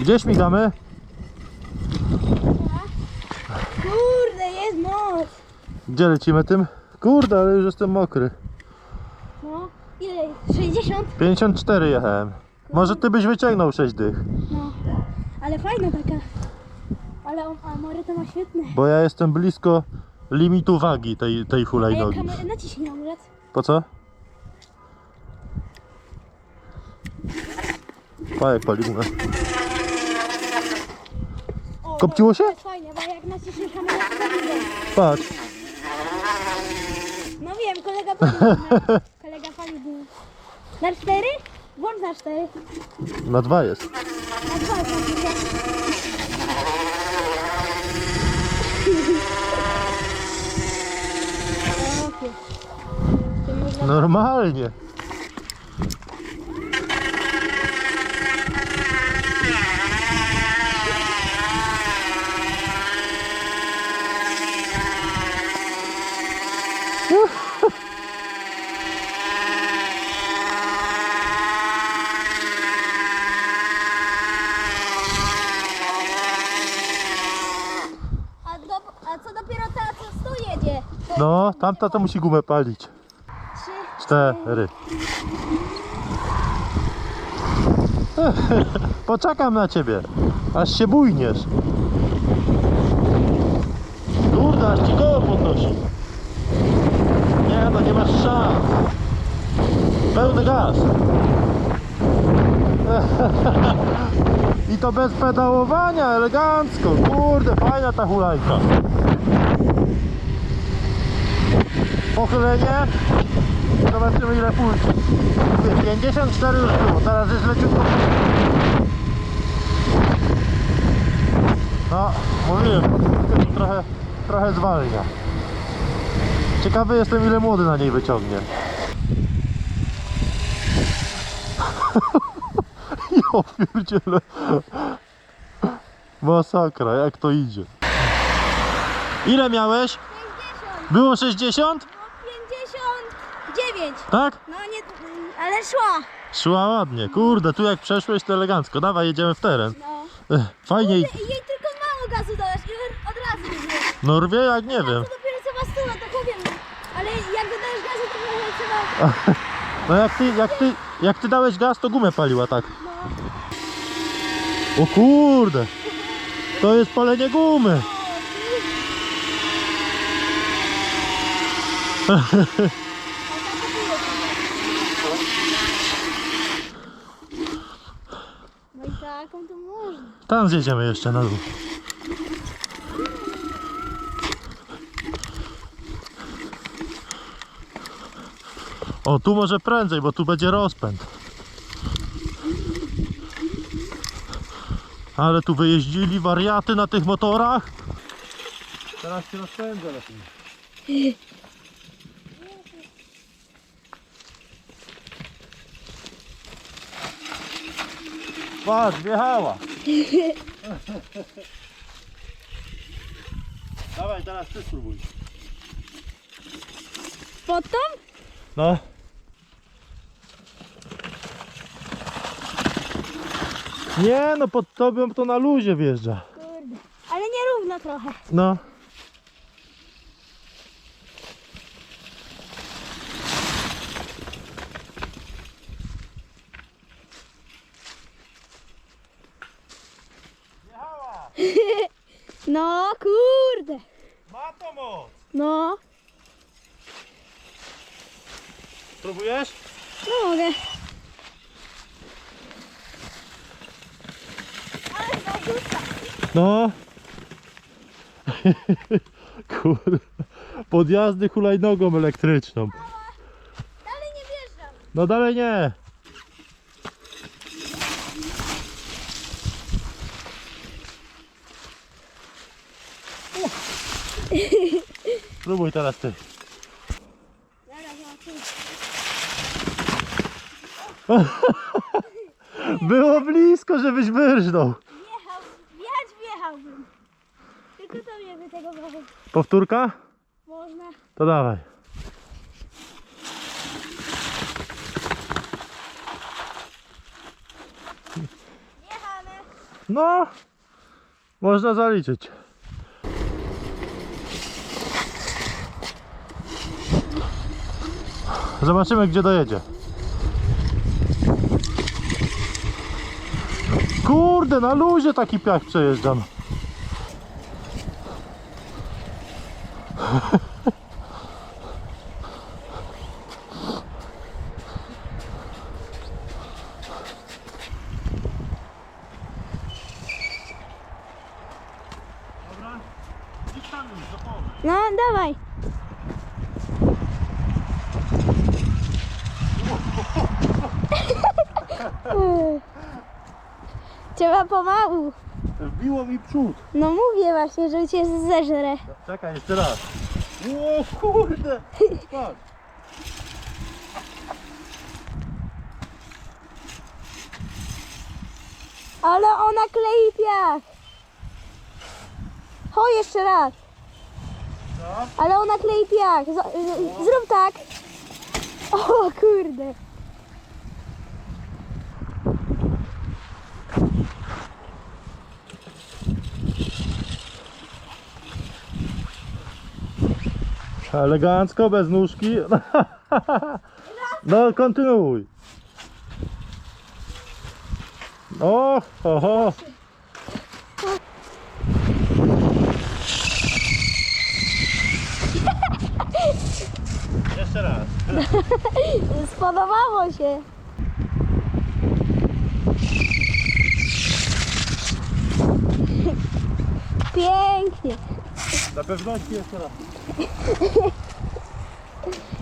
Gdzie śmigamy? Kurde, jest moc. Gdzie lecimy tym? Kurde, ale już jestem mokry. No, ile? 60? 54 jechałem. Może ty byś wyciągnął 6 dych. No, ale fajna taka. Ale on, a Mory to ma świetne. Bo ja jestem blisko limitu wagi tej, tej A jak hulajnogi. naciśnij amulet. Po co? Pa jak pali gumę. O, Kopciło się? Jest fajne, bo jak naciśniesz kamerę, to widzę. Patrz. No wiem, kolega palił. Kolega palił. Na cztery? Włącz na cztery. Na dwa jest. Na dwa Okej. To można- Normalnie. A, do, a co dopiero ta, co tu jedzie? To No, tamta to musi gumę palić. Cztery. Poczekam na ciebie. Aż się bujniesz. Kurde, aż ci koło podnosi. Nie, no nie masz szans. Pełny gaz. I to bez pedałowania, elegancko. Kurde, fajna ta hulajka. Pochylenie. Zobaczymy ile. Mówię, 54 już było, teraz jest leciutko. No, mówiłem, trochę, trochę zwalnia. Ciekawy jestem ile młody na niej wyciągnie. Pierdziele. Masakra, jak to idzie. Ile miałeś? 50. Było 60? No 59. Tak? No nie, ale szła. Szła ładnie. Kurde, tu jak przeszłeś to elegancko. Dawaj, jedziemy w teren. No. Fajnie. I jej tylko mało gazu dałeś i od razu jest. No rwie jak nie wiem. To dopiero co was tyła, to powiem. Ale jak dodajesz gazu, to trochę trzeba... No jak ty, jak ty, jak ty dałeś gaz, to gumę paliła tak. O kurde. To jest palenie gumy. No taką to można. Tam zjedziemy jeszcze na dół. O, tu może prędzej, bo tu będzie rozpęd. Ale tu wyjeździli wariaty na tych motorach. Teraz się rozpędzę lepiej. Patrz, wjechała. Dawaj, teraz ty spróbuj. Pod tą? No. Nie, no pod tobą to na luzie wjeżdża. Kurde. Ale nierówno trochę. No. No kurde. Ma to moc. No. Próbujesz? No mogę. Ale. No. Kurde. Podjazdy hulajnogą elektryczną. Dalej nie wjeżdżam. No dalej nie. Spróbuj teraz ty. Było blisko, żebyś wyrżnął. Wjechał. Wjechać wjechałbym. Tylko to mnie by tego było. Powtórka? Można. To dawaj. Wjechane. No, można zaliczyć. Zobaczymy, gdzie dojedzie. Kurde, na luzie taki piach przejeżdżam. Dobra, gdzieś tam już, do połowy. No, dawaj. Trzeba pomału. Wbiło mi przód. No mówię właśnie, że cię zeżrę. Czekaj, jeszcze raz. O kurde! Patrz. Ale ona klei piach. Ho, jeszcze raz. Ale ona klei piach. Z- z- zrób tak. O kurde. Elegancko, bez nóżki. No, kontynuuj. O, oho. Jeszcze raz. Spodobało się. Pięknie. Na pewności jeszcze raz.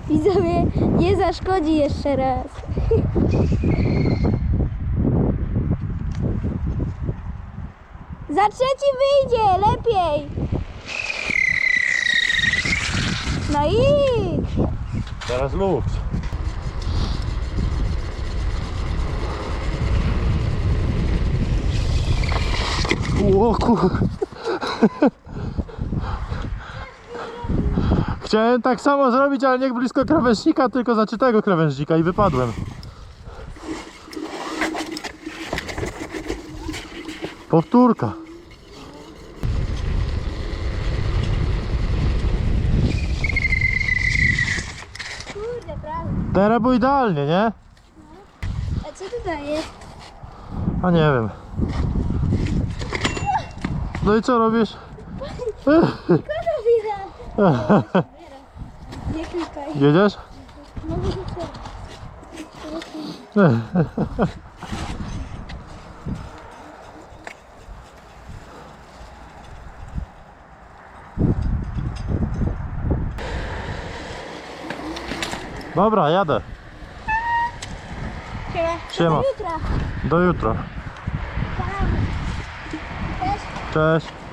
Widzowie, nie zaszkodzi jeszcze raz. Za trzeci wyjdzie, lepiej. No i Teraz luz. O kur... Chciałem tak samo zrobić, ale nie blisko krawężnika, tylko zaczytego krawężnika i wypadłem. Powtórka. kurde, prawie. Teraz było idealnie, nie? A co tu daje? A nie wiem. No i co robisz? Nie klikaj. Jedziesz? No. Dobra, jadę. Siema. Do jutra. Cześć.